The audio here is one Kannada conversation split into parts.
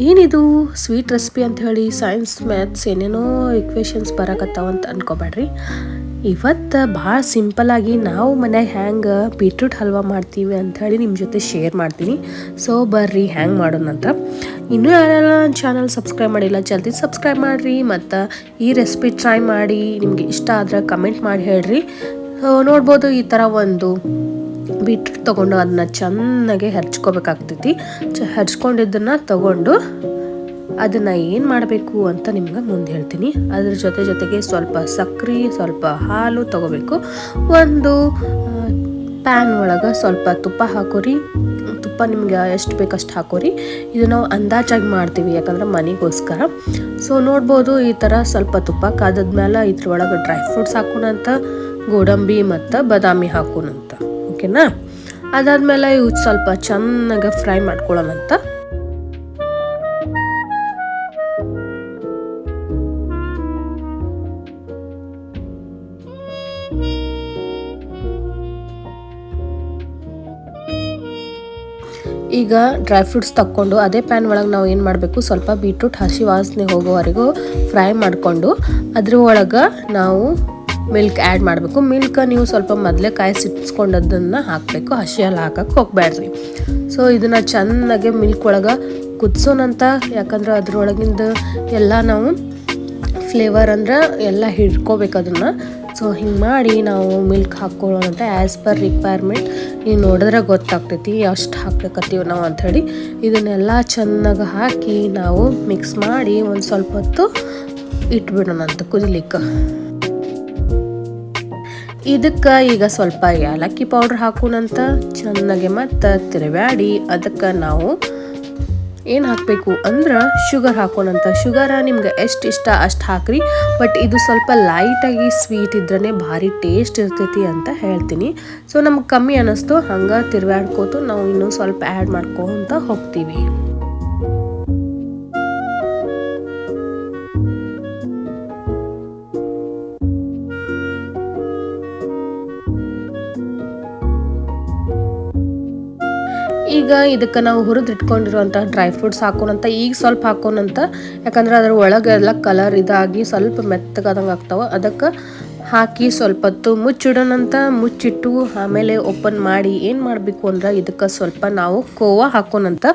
ಏನಿದು? ಸ್ವೀಟ್ ರೆಸಿಪಿ ಅಂತ ಹೇಳಿ ಸೈನ್ಸ್ ಮ್ಯಾಥ್ಸ್ ಏನೇನೋ ಇಕ್ವೇಷನ್ಸ್ ಬರಕತ್ತಾವ ಅಂತ ಅನ್ಕೋಬೇಡ್ರಿ. ಇವತ್ತು ಭಾಳ ಸಿಂಪಲಾಗಿ ನಾವು ಮನ್ಯಾಗ ಹ್ಯಾಂಗೆ ಬೀಟ್ರೂಟ್ ಹಲ್ವಾ ಮಾಡ್ತೀವಿ ಅಂತ ಹೇಳಿ ನಿಮ್ಮ ಜೊತೆ ಶೇರ್ ಮಾಡ್ತೀನಿ. ಸೊ ಬರ್ರಿ ಹ್ಯಾಂಗೆ ಮಾಡೋಣ ಅಂತ. ಇನ್ನೂ ಯಾರೆಲ್ಲ ನನ್ನ ಚಾನಲ್ ಸಬ್ಸ್ಕ್ರೈಬ್ ಮಾಡಿಲ್ಲ, ಜಲ್ದಿ ಸಬ್ಸ್ಕ್ರೈಬ್ ಮಾಡಿರಿ ಮತ್ತು ಈ ರೆಸಿಪಿ ಟ್ರೈ ಮಾಡಿ ನಿಮಗೆ ಇಷ್ಟ ಆದ್ರೆ ಕಮೆಂಟ್ ಮಾಡಿ ಹೇಳ್ರಿ. ನೋಡ್ಬೋದು ಈ ಥರ ಒಂದು. ಬೀಟ್ರೂಟ್ ತೊಗೊಂಡು ಅದನ್ನ ಚೆನ್ನಾಗಿ ಹೆರ್ಚ್ಕೋಬೇಕಾಗ್ತೈತಿ. ಚ, ಹೆರ್ಚ್ಕೊಂಡಿದ್ದನ್ನು ತಗೊಂಡು ಅದನ್ನು ಏನು ಮಾಡಬೇಕು ಅಂತ ನಿಮ್ಗೆ ಮುಂದೆ ಹೇಳ್ತೀನಿ. ಅದ್ರ ಜೊತೆ ಜೊತೆಗೆ ಸ್ವಲ್ಪ ಸಕ್ಕರೆ ಸ್ವಲ್ಪ ಹಾಲು ತಗೋಬೇಕು. ಒಂದು ಪ್ಯಾನ್ ಒಳಗೆ ಸ್ವಲ್ಪ ತುಪ್ಪ ಹಾಕೋರಿ. ತುಪ್ಪ ನಿಮ್ಗೆ ಎಷ್ಟು ಬೇಕಷ್ಟು ಹಾಕೋರಿ. ಇದು ನಾವು ಅಂದಾಜಾಗಿ ಮಾಡ್ತೀವಿ, ಯಾಕಂದ್ರೆ ಮನೆಗೋಸ್ಕರ. ಸೊ, ನೋಡ್ಬೋದು ಈ ಥರ ಸ್ವಲ್ಪ ತುಪ್ಪ ಕಾದದ್ಮೇಲೆ ಇದ್ರೊಳಗೆ ಡ್ರೈ ಫ್ರೂಟ್ಸ್ ಹಾಕೋಣಂತ, ಗೋಡಂಬಿ ಮತ್ತು ಬಾದಾಮಿ ಹಾಕೋಣಂತ. ಓಕೆನಾ ಅದಾದಮೇಲೆ ಇವು ಸ್ವಲ್ಪ ಚೆನ್ನಾಗಿ ಫ್ರೈ ಮಾಡ್ಕೊಳ್ಳೋಣಂತ ಈಗ ಡ್ರೈ ಫ್ರೂಟ್ಸ್ ತಕ್ಕೊಂಡು ಅದೇ ಪ್ಯಾನ್ ಒಳಗೆ ನಾವು ಏನು ಮಾಡಬೇಕು? ಸ್ವಲ್ಪ ಬೀಟ್ರೂಟ್ ಹಸಿ ವಾಸನೆ ಹೋಗೋವರೆಗೂ ಫ್ರೈ ಮಾಡಿಕೊಂಡು ಅದ್ರ ಒಳಗೆ ನಾವು ಮಿಲ್ಕ್ ಆ್ಯಡ್ ಮಾಡಬೇಕು. ಮಿಲ್ಕ್ ನೀವು ಸ್ವಲ್ಪ ಮೊದಲೇ ಕಾಯಿ ಸಿಟ್ಸ್ಕೊಂಡದನ್ನು ಹಾಕಬೇಕು. ಹಸಿ ಎಲ್ಲ ಹಾಕಕ್ಕೆ ಹೋಗಬೇಡ್ರಿ ಸೊ ಇದನ್ನು ಚೆನ್ನಾಗಿ ಮಿಲ್ಕ್ ಒಳಗೆ ಕುದಿಸೋನಂತ ಯಾಕಂದ್ರೆ ಅದ್ರೊಳಗಿಂದ ಎಲ್ಲ ನಾವು ಫ್ಲೇವರ್ ಅಂದ್ರೆ ಎಲ್ಲ ಹಿಡ್ಕೋಬೇಕು ಅದನ್ನು. ಸೊ ಹಿಂಗೆ ಮಾಡಿ ನಾವು ಮಿಲ್ಕ್ ಹಾಕ್ಕೊಳ್ಳೋಣಂತ ಆ್ಯಸ್ ಪರ್ ರಿಕ್ವೈರ್ಮೆಂಟ್ ನೀವು ನೋಡಿದ್ರೆ ಗೊತ್ತಾಗ್ತೈತಿ ಎಷ್ಟು ಹಾಕ್ಬೇಕತ್ತೀವಿ ನಾವು ಅಂಥೇಳಿ ಇದನ್ನೆಲ್ಲ ಚೆನ್ನಾಗಿ ಹಾಕಿ ನಾವು ಮಿಕ್ಸ್ ಮಾಡಿ ಒಂದು ಸ್ವಲ್ಪ ಹೊತ್ತು ಇಟ್ಬಿಡೋಣಂತ ಕುದಿಲಿಕ್ಕೆ. ಇದಕ್ಕೆ ಈಗ ಸ್ವಲ್ಪ ಏಲಕ್ಕಿ ಪೌಡ್ರ್ ಹಾಕೋಣಂತ. ಚೆನ್ನಾಗಿ ಮತ್ತು ತಿರುವ್ಯಾಡಿ ಅದಕ್ಕೆ ನಾವು ಏನು ಹಾಕಬೇಕು? ಅಂದ್ರೆ ಶುಗರ್ ಹಾಕೋಣಂತ ಶುಗರ ನಿಮ್ಗೆ ಎಷ್ಟು ಇಷ್ಟ ಅಷ್ಟು ಹಾಕ್ರಿ. ಬಟ್ ಇದು ಸ್ವಲ್ಪ ಲೈಟಾಗಿ ಸ್ವೀಟ್ ಇದ್ರೇ ಭಾರಿ ಟೇಸ್ಟ್ ಇರ್ತೈತಿ ಅಂತ ಹೇಳ್ತೀನಿ. ಸೊ ನಮ್ಗೆ ಕಮ್ಮಿ ಅನ್ನಿಸ್ತು ಹಂಗೆ ತಿರ್ವಾಡ್ಕೋತು ನಾವು ಇನ್ನೂ ಸ್ವಲ್ಪ ಆ್ಯಡ್ ಮಾಡ್ಕೊತ ಹೋಗ್ತೀವಿ. ಈಗ ಇದಕ್ಕೆ ನಾವು ಹುರಿದಿಟ್ಕೊಂಡಿರುವಂಥ ಡ್ರೈ ಫ್ರೂಟ್ಸ್ ಹಾಕೋಣಂತ, ಈಗ ಸ್ವಲ್ಪ ಹಾಕೋಣಂತ. ಯಾಕಂದ್ರೆ ಅದ್ರ ಒಳಗೆಲ್ಲ ಕಲರ್ ಇದಾಗಿ ಸ್ವಲ್ಪ ಮೆತ್ತಗಾದಂಗೆ ಆಗ್ತಾವೆ. ಅದಕ್ಕೆ ಹಾಕಿ ಸ್ವಲ್ಪ ಹೊತ್ತು ಮುಚ್ಚಿಡೋಣಂತ ಮುಚ್ಚಿಟ್ಟು ಆಮೇಲೆ ಓಪನ್ ಮಾಡಿ ಏನು ಮಾಡಬೇಕು ಅಂದ್ರೆ ಇದಕ್ಕೆ ಸ್ವಲ್ಪ ನಾವು ಕೋವಾ ಹಾಕೋಣಂತ.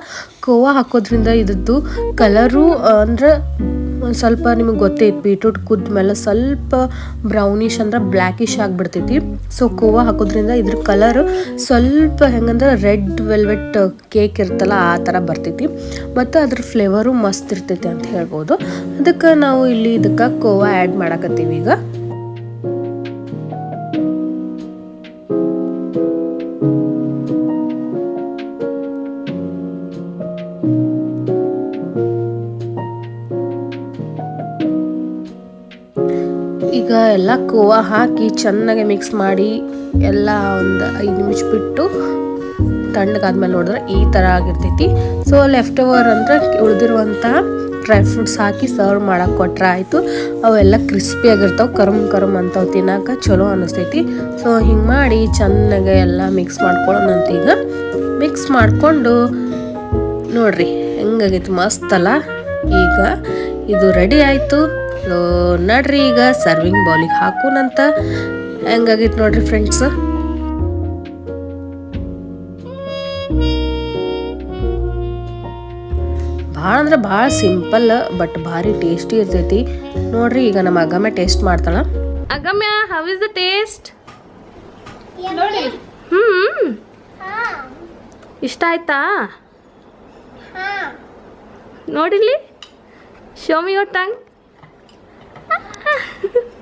ಕೋವಾ ಹಾಕೋದ್ರಿಂದ ಇದ್ದದ್ದು ಕಲರು ಅಂದ್ರೆ ಸ್ವಲ್ಪ ನಿಮಗೆ ಗೊತ್ತೈತಿ ಬೀಟ್ರೂಟ್ ಕುದ್ದ ಮೇಲೆ ಸ್ವಲ್ಪ ಬ್ರೌನಿಶ್ ಅಂದ್ರೆ ಬ್ಲ್ಯಾಕಿಶ್ ಆಗಿಬಿಡ್ತೈತಿ. ಸೊ ಕೋವಾ ಹಾಕೋದ್ರಿಂದ ಇದ್ರ ಕಲರ್ ಸ್ವಲ್ಪ ಹೆಂಗಂದ್ರೆ ರೆಡ್ ವೆಲ್ವೆಟ್ ಕೇಕ್ ಇರ್ತಲ್ಲ, ಆ ಥರ ಬರ್ತೈತಿ. ಮತ್ತು ಅದ್ರ ಫ್ಲೇವರು ಮಸ್ತ್ ಇರ್ತೈತಿ ಅಂತ ಹೇಳ್ಬೋದು. ಅದಕ್ಕೆ ನಾವು ಇಲ್ಲಿ ಇದಕ್ಕೆ ಕೋವಾ ಆ್ಯಡ್ ಮಾಡಕತ್ತೀವಿ ಈಗ. ಈಗ ಎಲ್ಲ ಕೂವ ಹಾಕಿ ಚೆನ್ನಾಗಿ ಮಿಕ್ಸ್ ಮಾಡಿ ಎಲ್ಲ ಒಂದು ಐದು ನಿಮಿಷ ಬಿಟ್ಟು ತಣ್ಣಗಾದ್ಮೇಲೆ ನೋಡಿದ್ರೆ ಈ ಥರ ಆಗಿರ್ತೈತಿ. ಸೊ ಲೆಫ್ಟ್ ಓವರ್ ಅಂದರೆ ಉಳಿದಿರುವಂಥ ಡ್ರೈ ಫ್ರೂಟ್ಸ್ ಹಾಕಿ ಸರ್ವ್ ಮಾಡೋಕೆ ಕೊಟ್ಟರೆ ಆಯಿತು. ಅವೆಲ್ಲ ಕ್ರಿಸ್ಪಿ ಆಗಿರ್ತಾವೆ, ಕರಮ್ ಕರಮ್ ಅಂತಾವ್ ತಿನ್ನೋಕೆ ಚಲೋ ಅನ್ನಿಸ್ತೈತಿ ಸೊ ಹಿಂಗೆ ಮಾಡಿ ಚೆನ್ನಾಗಿ ಎಲ್ಲ ಮಿಕ್ಸ್ ಮಾಡ್ಕೊಳ್ಳೋಣಂತ ಈಗ ಮಿಕ್ಸ್ ಮಾಡಿಕೊಂಡು ನೋಡ್ರಿ ಹೆಂಗಾಗೈತಿ ಮಸ್ತಲ್ಲ ಈಗ ಇದು ರೆಡಿ ಆಯಿತು. ನಡ್ರಿ ಈಗ ಸರ್ವಿಂಗ್ ಬೌಲಿಗೆ ಹಾಕೋನಂತ ಹೆಂಗಾಗಿತ್ತು ನೋಡ್ರಿ ಫ್ರೆಂಡ್ಸ್ ಭಾಳ ಅಂದ್ರೆ ಭಾಳ ಸಿಂಪಲ್ ಬಟ್ ಭಾರಿ ಟೇಸ್ಟಿ ಇರ್ತೈತಿ. ನೋಡ್ರಿ ಈಗ ನಮ್ಮ ಅಗಮ್ಯ ಟೇಸ್ಟ್ ಮಾಡ್ತಾಳ. Agamya how is the taste hmm. ಇಷ್ಟ ಆಯ್ತಾ? ನೋಡಿಲಿ show me your tongue there.